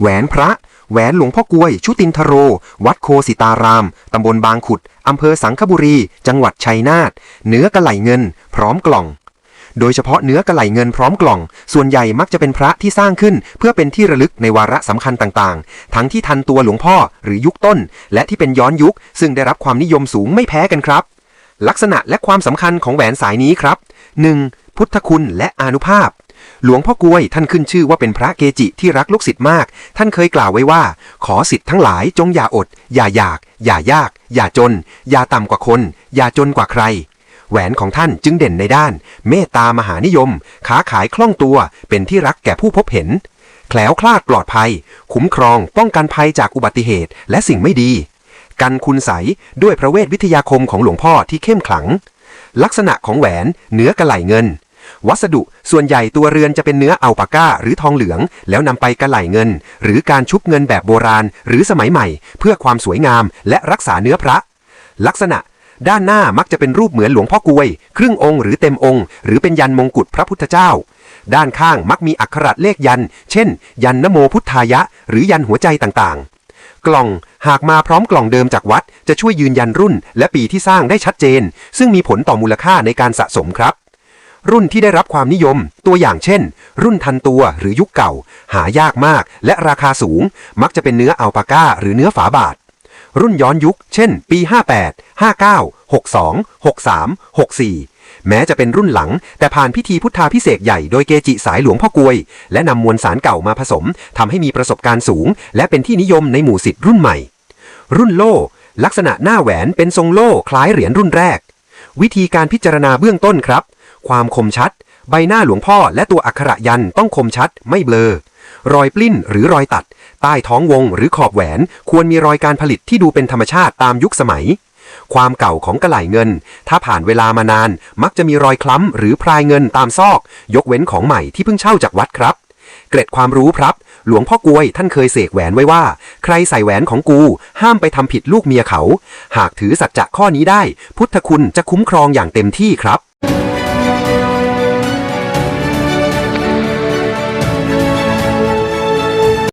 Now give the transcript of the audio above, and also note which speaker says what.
Speaker 1: แหวนพระ แหวนหลวงพ่อกลวย ชุตินทโร วัดโคสิตาราม ตำบลบางขุด อำเภอสังขบุรี จังหวัดชัยนาท เนื้อกระไหลเงิน พร้อมกล่อง โดยเฉพาะเนื้อกระไหลเงินพร้อมกล่อง ส่วนใหญ่มักจะเป็นพระที่สร้างขึ้น เพื่อเป็นที่ระลึกในวาระสำคัญต่างๆ ทั้งที่ทันตัวหลวงพ่อหรือยุคต้น และที่เป็นย้อนยุค ซึ่งได้รับความนิยมสูงไม่แพ้กันครับ ลักษณะและความสำคัญของแหวนสายนี้ครับ 1. พุทธคุณและอานุภาพ หลวงพ่อกลวยท่านขึ้นชื่อว่าเป็นพระเกจิที่รักลูกศิษย์มาก ท่านเคยกล่าวไว้ว่า ขอศิษย์ทั้งหลายจงอย่าอด อย่าอยาก อย่ายาก อย่าจน อย่าต่ำกว่าคน อย่าจนกว่าใคร แหวนของท่านจึงเด่นในด้าน เมตตามหานิยมค้าขายคล่องตัวเป็นที่รักแก่ผู้พบเห็น แคล้วคลาดปลอดภัย คุ้มครอง ป้องกันภัยจากอุบัติเหตุและสิ่งไม่ดี กันคุณใสด้วยพระเวทวิทยาคมของหลวงพ่อที่เข้มขลัง ลักษณะของแหวนเนื้อกระไหลเงิน วัสดุส่วนใหญ่ตัวเรือนจะเป็นเนื้ออัลปาก้าหรือทองเหลือง แล้วนำไปกระไหลเงิน หรือการชุบเงินแบบโบราณ หรือสมัยใหม่ เพื่อความสวยงามและรักษาเนื้อพระ ลักษณะ ด้านหน้ามักจะเป็นรูปเหมือนหลวงพ่อกวย ครึ่งองค์หรือเต็มองค์ หรือเป็นยันมงกุฎพระพุทธเจ้า ด้านข้างมักมีอักขระเลขยัน เช่น ยันนโมพุทธายะ หรือยันหัวใจต่างๆกล่องหากมาพร้อมกล่องเดิมจากวัด จะช่วยยืนยันรุ่น และปีที่สร้างได้ชัดเจน ซึ่งมีผลต่อมูลค่าในการสะสมครับ รุ่นที่ได้รับความนิยม ตัวอย่างเช่น รุ่นทันตัวหรือยุคเก่า หายากมาก และราคาสูง มักจะเป็นเนื้ออัลปาก้า หรือเนื้อฝาบาท รุ่นย้อนยุค เช่น ปี 58 59 62 63 64 แม้จะเป็นรุ่นหลัง แต่ผ่านพิธีพุทธาพิเศษใหญ่โดยเกจิสายหลวงพ่อกลวย และนำมวลสารเก่ามาผสมทำให้มีประสบการณ์สูง และเป็นที่นิยมในหมู่สิทธิ์รุ่นใหม่ รุ่นโล่ลักษณะหน้าแหวนเป็นทรงโล่คล้ายเหรียญรุ่นแรก วิธีการพิจารณาเบื้องต้นครับ ความคมชัด ใบหน้าหลวงพ่อและตัวอักขระยันต้องคมชัด ไม่เบลอ รอยปลิ้นหรือรอยตัด ใต้ท้องวงหรือขอบแหวน ควรมีรอยการผลิตที่ดูเป็นธรรมชาติตามยุคสมัย ความเก่าของกระไหลเงิน ถ้าผ่านเวลามานาน มักจะมีรอยคล้ำหรือพรายเงินตามซอก ยกเว้นของใหม่ที่เพิ่งเช่าจากวัดครับ เกร็ดความรู้ครับ หลวงพ่อกวยท่านเคยเสกแหวนไว้ว่า ใครใส่แหวนของกู ห้ามไปทำผิดลูกเมียเขา หากถือสัจจะข้อนี้ได้ พุทธคุณจะคุ้มครองอย่างเต็มที่ครับ